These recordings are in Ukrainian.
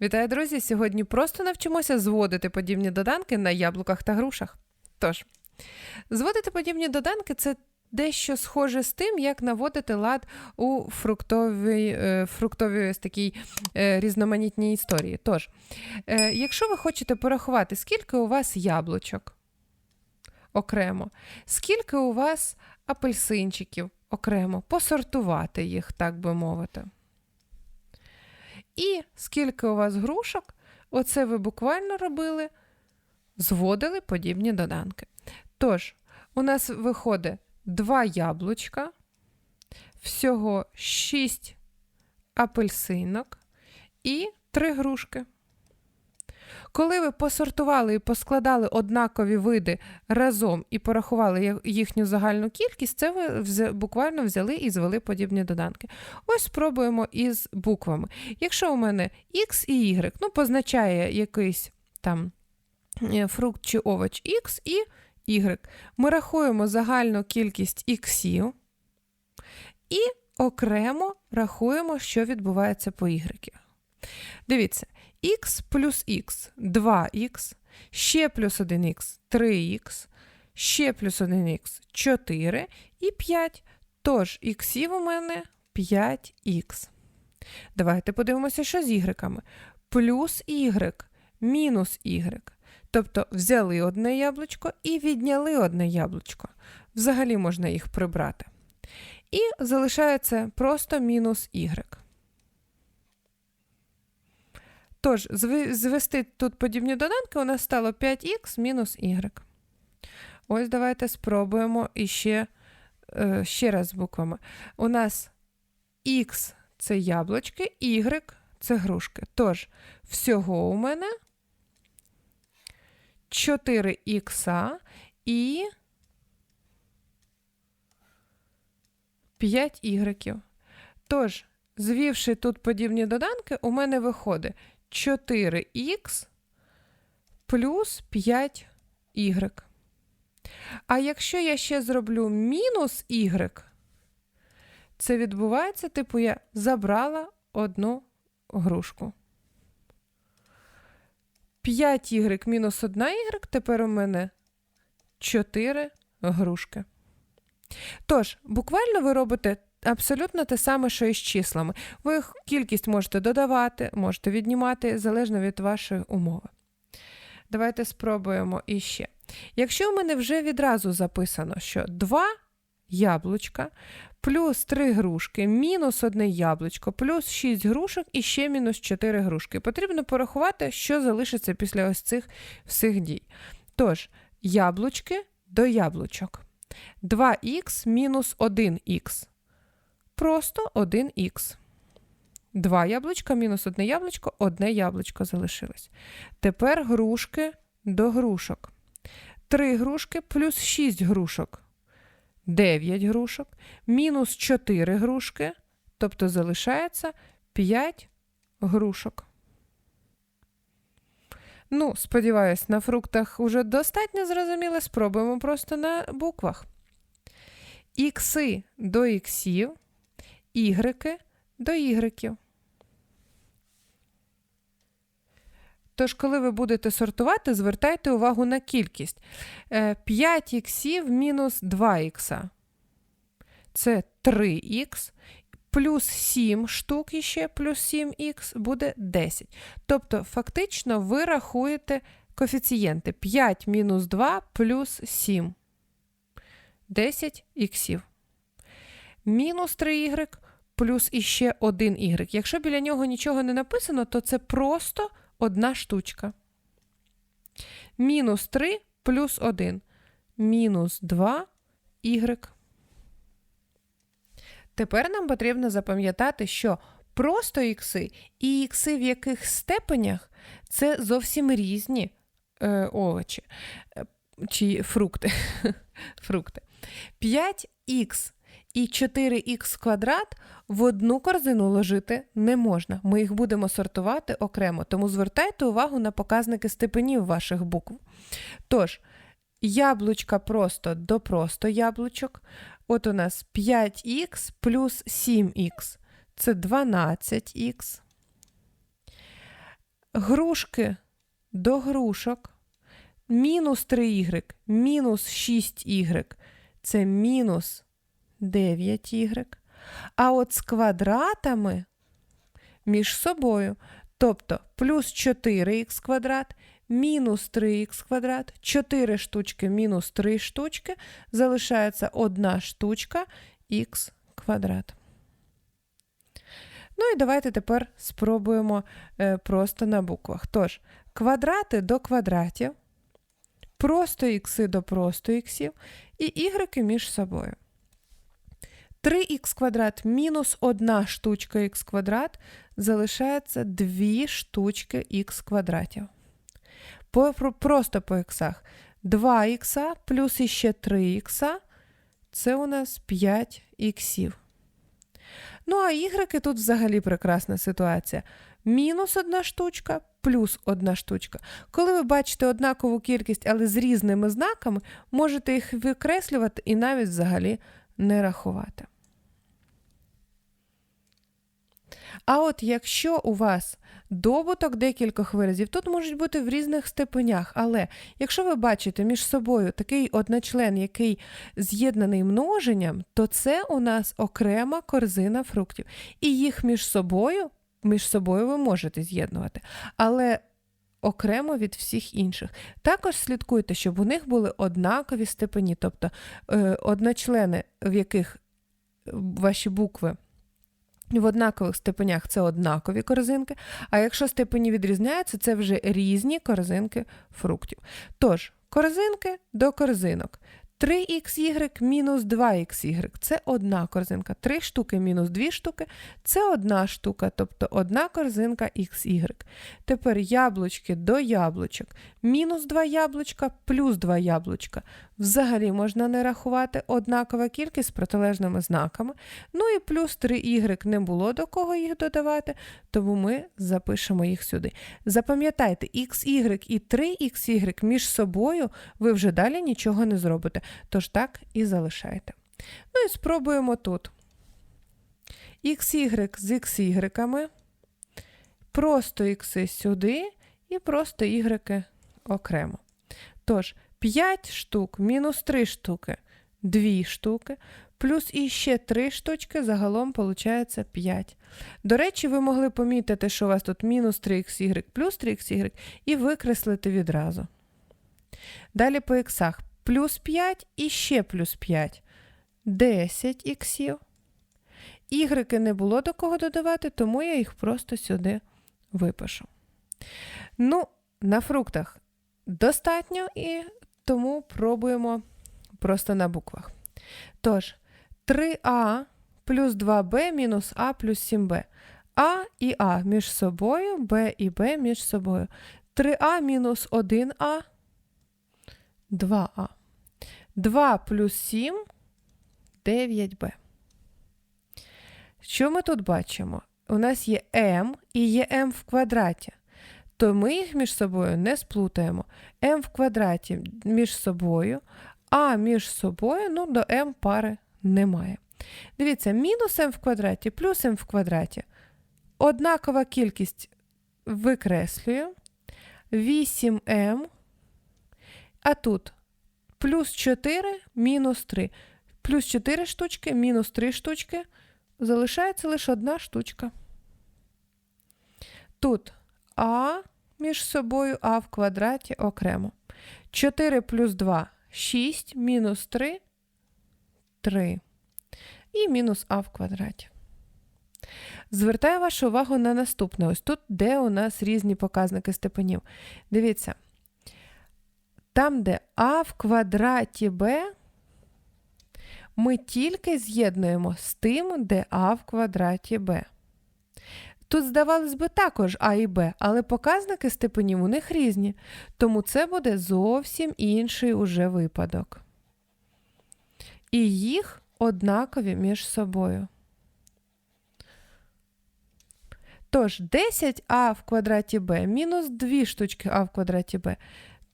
Вітаю, друзі! Сьогодні просто навчимося зводити подібні доданки на яблуках та грушах. Тож, зводити подібні доданки це дещо схоже з тим, як наводити лад у фруктовій, е, фруктовій ось такій е, різноманітній історії. Тож, е, якщо ви хочете порахувати, скільки у вас яблучок окремо, скільки у вас апельсинчиків окремо, посортувати їх, так би мовити. І скільки у вас грушок, оце ви буквально робили, зводили подібні доданки. Тож, у нас виходить 2 яблучка, всього 6 апельсинок і 3 грушки. Коли ви посортували і поскладали однакові види разом і порахували їхню загальну кількість, це ви буквально взяли і звели подібні доданки. Ось спробуємо із буквами. Якщо у мене X і Y, ну, позначає якийсь там е, фрукт чи овоч X і Y, ми рахуємо загальну кількість іксів і окремо рахуємо, що відбувається по Y. Дивіться, x плюс x 2х, ще плюс 1х 3х, ще плюс 1х 4 і 5. Тож іксів у мене 5х. Давайте подивимося, що з ігреками. Плюс y, мінус y. Тобто взяли одне яблучко і відняли одне яблучко. Взагалі можна їх прибрати. І залишається просто мінус y. Тож, звести тут подібні доданки у нас стало 5х мінус y. Ось давайте спробуємо іще е, ще раз з буквами. У нас х це яблучки, y це грушки. Тож, всього у мене 4х і 5 y. Тож, звівши тут подібні доданки, у мене виходить 4х плюс 5y. А якщо я ще зроблю мінус y, це відбувається, типу, я забрала одну грушку. 5y мінус 1y, тепер у мене 4 грушки. Тож, буквально ви робите абсолютно те саме, що і з числами. Ви їх кількість можете додавати, можете віднімати, залежно від вашої умови. Давайте спробуємо іще. Якщо в мене вже відразу записано, що 2 яблучка плюс 3 грушки, мінус 1 яблучко, плюс 6 грушок і ще мінус 4 грушки. Потрібно порахувати, що залишиться після ось цих всіх дій. Тож, яблучки до яблучок. 2х мінус 1х. Просто 1х. 2 яблучка мінус 1 яблучко, одне яблучко залишилось. Тепер грушки до грушок. 3 грушки плюс 6 грушок. 9 грушок. Мінус 4 грушки. Тобто залишається 5 грушок. Ну, сподіваюсь, на фруктах уже достатньо зрозуміло. Спробуємо просто на буквах. Ікси до іксів, ігреки до ігреків. Тож, коли ви будете сортувати, звертайте увагу на кількість. 5 іксів мінус 2 ікса. Це 3х. Плюс 7 штук іще, плюс 7х буде 10. Тобто, фактично, ви рахуєте коефіцієнти 5 мінус 2 плюс 7. 10 іксів. Мінус 3y плюс іще 1 y. Якщо біля нього нічого не написано, то це просто одна штучка. Мінус 3 плюс 1. Мінус 2 y. Тепер нам потрібно запам'ятати, що просто ікси і ікси в яких степенях це зовсім різні е, овочі е, чи фрукти. фрукти. 5х і 4х квадрат в одну корзину ложити не можна. Ми їх будемо сортувати окремо, тому звертайте увагу на показники степенів ваших букв. Тож, яблучка просто до просто яблучок. От у нас 5х плюс 7х. Це 12х. грушки до грушок. Мінус 3y, мінус 6y це мінус 9y. А от з квадратами між собою, тобто плюс 4х квадрат, мінус 3х квадрат, 4 штучки мінус 3 штучки, залишається одна штучка х квадрат. Ну і давайте тепер спробуємо е, просто на буквах. Тож, квадрати до квадратів, просто ікси до просто іксів і ігреки між собою. 3х квадрат мінус 1 штучка х квадрат залишається 2 штучки х квадратів. По, просто по іксах. 2х плюс іще 3х це у нас 5 іксів. Ну, а ігреки тут взагалі прекрасна ситуація. Мінус одна штучка, плюс одна штучка. Коли ви бачите однакову кількість, але з різними знаками, можете їх викреслювати і навіть взагалі не рахувати. А от якщо у вас добуток декількох виразів, тут можуть бути в різних степенях, але якщо ви бачите між собою такий одночлен, який з'єднаний множенням, то це у нас окрема корзина фруктів. І їх між собою, між собою ви можете з'єднувати, але окремо від всіх інших. Також слідкуйте, щоб у них були однакові степені, тобто е, одночлени, в яких ваші букви в однакових степенях це однакові корзинки, а якщо степені відрізняються, це вже різні корзинки фруктів. Тож, корзинки до корзинок. 3xy мінус 2xy це одна корзинка. 3 штуки мінус 2 штуки це одна штука, тобто одна корзинка xy. Тепер яблучки до яблучок. Мінус 2 яблучка плюс 2 яблучка. Взагалі можна не рахувати однакова кількість з протилежними знаками. Ну і плюс 3y не було до кого їх додавати, тому ми запишемо їх сюди. Запам'ятайте, xy і 3xy між собою ви вже далі нічого не зробите. Тож так і залишайте. Ну і спробуємо тут. xy з xy, просто ікси сюди і просто y окремо. Тож, 5 штук мінус 3 штуки 2 штуки, плюс іще 3 штучки, загалом виходить 5. До речі, ви могли помітити, що у вас тут мінус 3xy плюс 3xy і викреслити відразу. Далі по іксах плюс 5 і ще плюс 5. 10 іксів. Ігрики не було до кого додавати, тому я їх просто сюди випишу. Ну, на фруктах достатньо, і тому пробуємо просто на буквах. Тож, 3а плюс 2b мінус а плюс 7b. А і А між собою, Б і Б між собою. 3а мінус 1а 2а. 2 плюс 7 9b. Що ми тут бачимо? У нас є m і є m в квадраті. То ми їх між собою не сплутаємо. m в квадраті між собою, а між собою ну, до m пари немає. Дивіться, мінус m в квадраті плюс m в квадраті. Однакова кількість викреслюю. 8m. А тут плюс 4 мінус 3. Плюс 4 штучки, мінус 3 штучки. Залишається лише одна штучка. Тут а між собою а в квадраті окремо. 4 плюс 2 6, мінус 3 3. І мінус а в квадраті. Звертаю вашу увагу на наступне. Ось тут, де у нас різні показники степенів. Дивіться. Там, де а в квадраті b, ми тільки з'єднуємо з тим, де а в квадраті b. Тут, здавалось би, також А і Б, але показники степенів у них різні, тому це буде зовсім інший уже випадок. І їх однакові між собою. Тож 10а в квадраті b мінус 2 штучки а в квадраті b.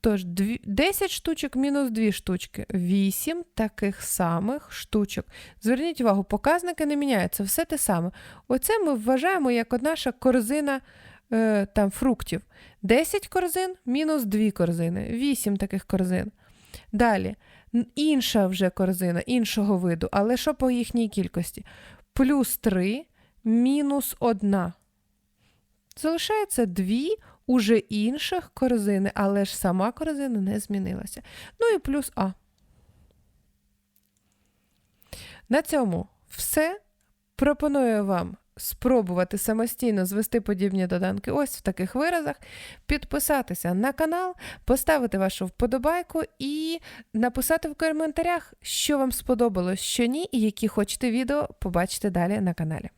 Тож 10 штучок мінус 2 штучки. 8 таких самих штучок. Зверніть увагу, показники не міняються, все те саме. Оце ми вважаємо як наша корзина е, там фруктів. 10 корзин мінус 2 корзини, 8 таких корзин. Далі, інша вже корзина, іншого виду, але що по їхній кількості? Плюс 3 мінус 1. Залишається 2 уже інших корзини, але ж сама корзина не змінилася. Ну і плюс А. На цьому все. Пропоную вам спробувати самостійно звести подібні доданки ось в таких виразах, підписатися на канал, поставити вашу вподобайку і написати в коментарях, що вам сподобалось, що ні, і які хочете відео побачити далі на каналі.